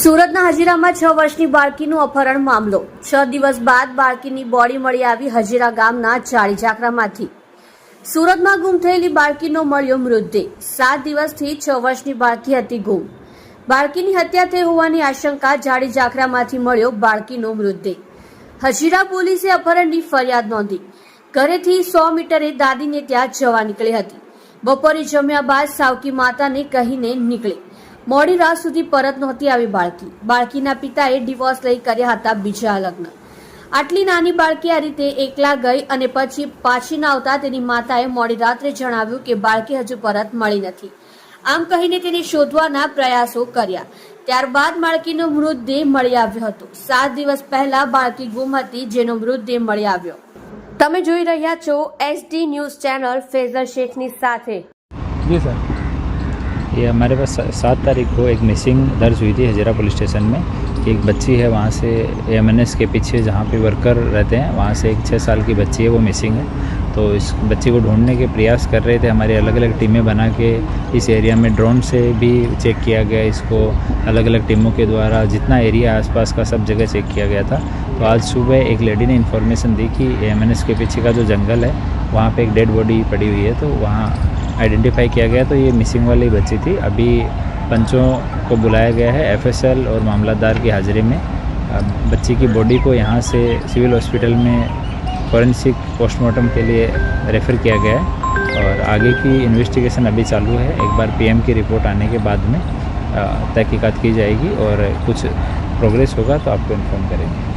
સુરતના હજીરામાં છ વર્ષની બાળકીનું અપહરણ મામલો. છ દિવસ બાદ બાળકીની બોડી મળી આવી હજીરા ગામના ચાળી ઝાકરામાંથી સુરતમાં ગુમ થયેલી બાળકીનો મળ્યો મૃતદેહ. સાત દિવસથી છ વર્ષની બાળકી હતી ગુમ. બાળકીની હત્યા થઈ હોવાની આશંકા જાડી ઝાકરામાંથી મળ્યો બાળકીનો મૃતદેહ. હજીરા પોલીસે અપહરણની ફરિયાદ નોંધી. ઘરેથી સો મીટરે દાદીને ત્યાં જવા નીકળી હતી. બપોરે જમ્યા બાદ સાવકી માતાને કહીને નીકળી. મોડી રાત સુધી પરત નહોતી આવી બાળકી. બાળકીના પિતાએ ડિવોર્સ લઈ કર્યા હતા બીજા લગ્ન. આટલી નાની બાળકી આ રીતે એકલા ગઈ અને પછી પાછી ના આવતા તેની માતાએ મોડી રાત્રે જણાવ્યું કે બાળકી હજુ પરત મળી નથી. આમ કહીને તેને શોધવાના પ્રયાસો કર્યા. ત્યારબાદ બાળકીનો મૃતદેહ મળી આવ્યો હતો. સાત દિવસ પહેલા બાળકી ગુમ હતી, જેનો મૃતદેહ મળી આવ્યો. તમે જોઈ રહ્યા છો એસડી ન્યૂઝ ચેનલ ફેઝર શેખની સાથે. જી, સર. ये हमारे पास सात तारीख को एक मिसिंग दर्ज हुई थी हजरा पुलिस स्टेशन में कि एक बच्ची है वहाँ से एमएनएस के पीछे जहाँ पे वर्कर रहते हैं, वहाँ से एक छः साल की बच्ची है, वो मिसिंग है। तो इस बच्ची को ढूँढने के प्रयास कर रहे थे हमारी अलग अलग टीमें बना के, इस एरिया में ड्रोन से भी चेक किया गया, इसको अलग अलग टीमों के द्वारा जितना एरिया आसपास का सब जगह चेक किया गया था। तो आज सुबह एक लेडी ने इन्फॉर्मेशन दी कि एमएनएस के पीछे का जो जंगल है, वहाँ पर एक डेड बॉडी पड़ी हुई है तो वहाँ आइडेंटिफाई किया गया तो ये मिसिंग वाली बच्ची थी। अभी पंचों को बुलाया गया है एफएसएल और मामलादार की हाजिरी में। बच्ची की बॉडी को यहाँ से सिविल हॉस्पिटल में फॉरेंसिक पोस्टमार्टम के लिए रेफ़र किया गया है और आगे की इन्वेस्टिगेशन अभी चालू है। एक बार पीएम की रिपोर्ट आने के बाद में तहकीकात की जाएगी और कुछ प्रोग्रेस होगा तो आपको इन्फॉर्म करेंगे।